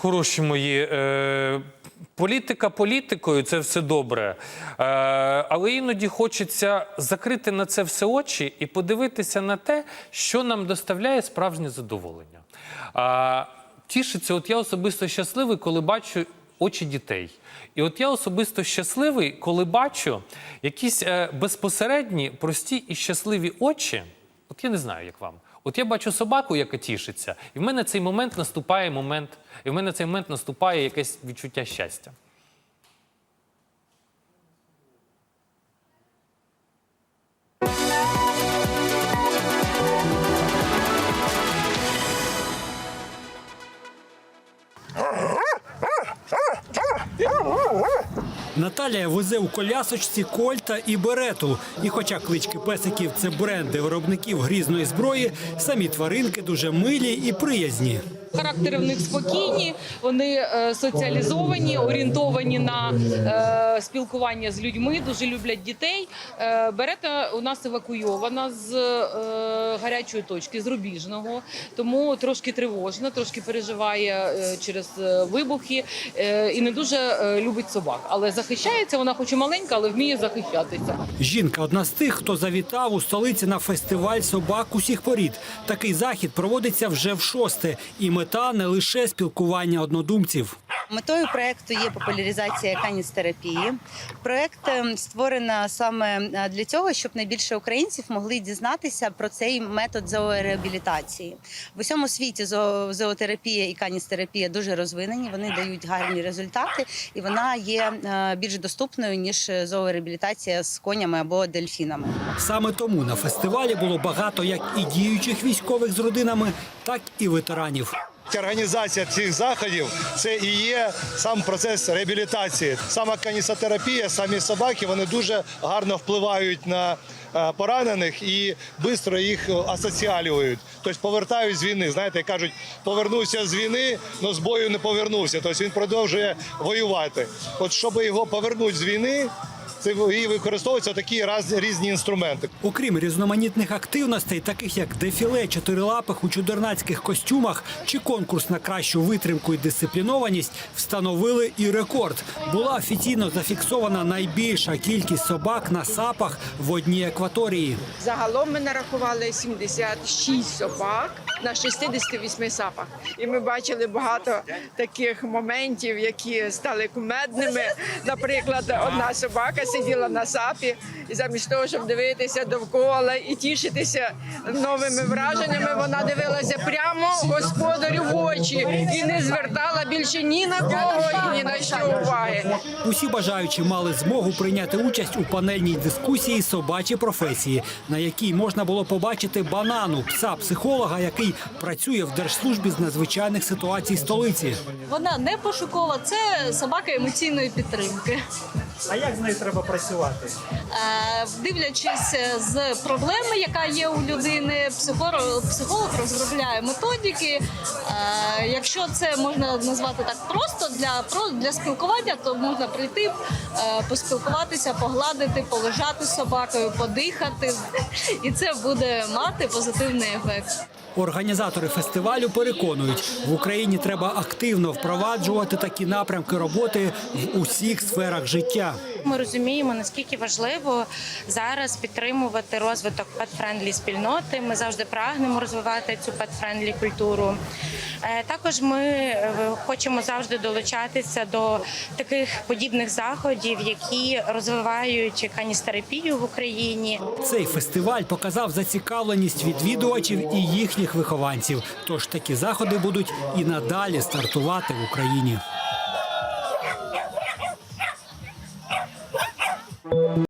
Хороші мої, е, політика політикою це все добре. Е, але іноді хочеться закрити на це все очі і подивитися на те, що нам доставляє справжнє задоволення. А, тішиться, от я особисто щасливий, коли бачу очі дітей. І от я особисто щасливий, коли бачу якісь е, безпосередні, прості і щасливі очі. От я не знаю, як вам. От я бачу собаку, яка тішиться, і в мене цей момент наступає момент, і в мене цей момент наступає якесь відчуття щастя. Наталія везе у колясочці Кольта і Берету. І хоча клички песиків це бренди виробників грізної зброї, самі тваринки дуже милі і приязні. Характери в них спокійні, вони е, соціалізовані, орієнтовані на е, спілкування з людьми, дуже люблять дітей. Е, Берета у нас евакуйована з гарячої точки, з рубіжного, тому трошки тривожна, трошки переживає через вибухи і не дуже любить собак. Але захищається вона, хоч і маленька, але вміє захищатися. Жінка одна з тих, хто завітав у столиці на фестиваль собак усіх порід. Такий захід проводиться вже в шосте, і мета не лише спілкування однодумців. Метою проекту є популяризація каністерапії. Проект ем, створено саме е, для цього, щоб найбільше українців могли дізнатися про цей метод зоореабілітації. В усьому світі зоо- зоотерапія і каністерапія дуже розвинені. Вони дають гарні результати, і вона є е, більш доступною ніж зоореабілітація з конями або дельфінами. Саме тому на фестивалі було багато як і діючих військових з родинами, так і ветеранів. Організація цих заходів це і є сам процес реабілітації. Сама канісотерапія, самі собаки вони дуже гарно впливають на е, поранених і швидко їх асоціалюють. Тобто повертають з війни. Знаєте, кажуть, повернувся з війни, але з бою не повернувся. Тобто він продовжує воювати. От щоб його повернути з війни, і використовуються такі раз- різні інструменти. Окрім різноманітних активностей, таких як дефіле чотирилапих у чудернацьких костюмах чи конкурс на кращу витримку і дисциплінованість, встановили і рекорд. Була офіційно зафіксована найбільша кількість собак на сапах в одній екваторії. Загалом ми нарахували 76 собак на 68 сапах. І ми бачили багато таких моментів, які стали кумедними. Наприклад, одна собака сиділа на сапі, і замість того, щоб дивитися довкола і тішитися новими враженнями, вона дивилася прямо господарю в очі і не звертала більше ні на кого і ні на що уваги. Усі бажаючі мали змогу прийняти участь у панельній дискусії собачі професії, на якій можна було побачити банану пса психолога, який працює в держслужбі з надзвичайних ситуацій столиці. Вона не пошукова, це собака емоційної підтримки. А як з нею треба працювати? Е, Дивлячись з проблеми, яка є у людини, психолог, психолог розробляє методики. Е, Якщо це можна назвати так просто для, про- для спілкування, то можна прийти, е, поспілкуватися, погладити, полежати з собакою, подихати, і це буде мати позитивний ефект. Організатори фестивалю переконують, в Україні треба активно впроваджувати такі напрямки роботи в усіх сферах життя. Ми розуміємо, наскільки важливо зараз підтримувати розвиток пет-френдлі спільноти. Ми завжди прагнемо розвивати цю пет-френдлі культуру. Е, Також ми е, хочемо завжди долучатися до таких подібних заходів, які розвивають каністерапію в Україні. Цей фестиваль показав зацікавленість відвідувачів і їхніх вихованців. Тож такі заходи будуть і надалі стартувати в Україні.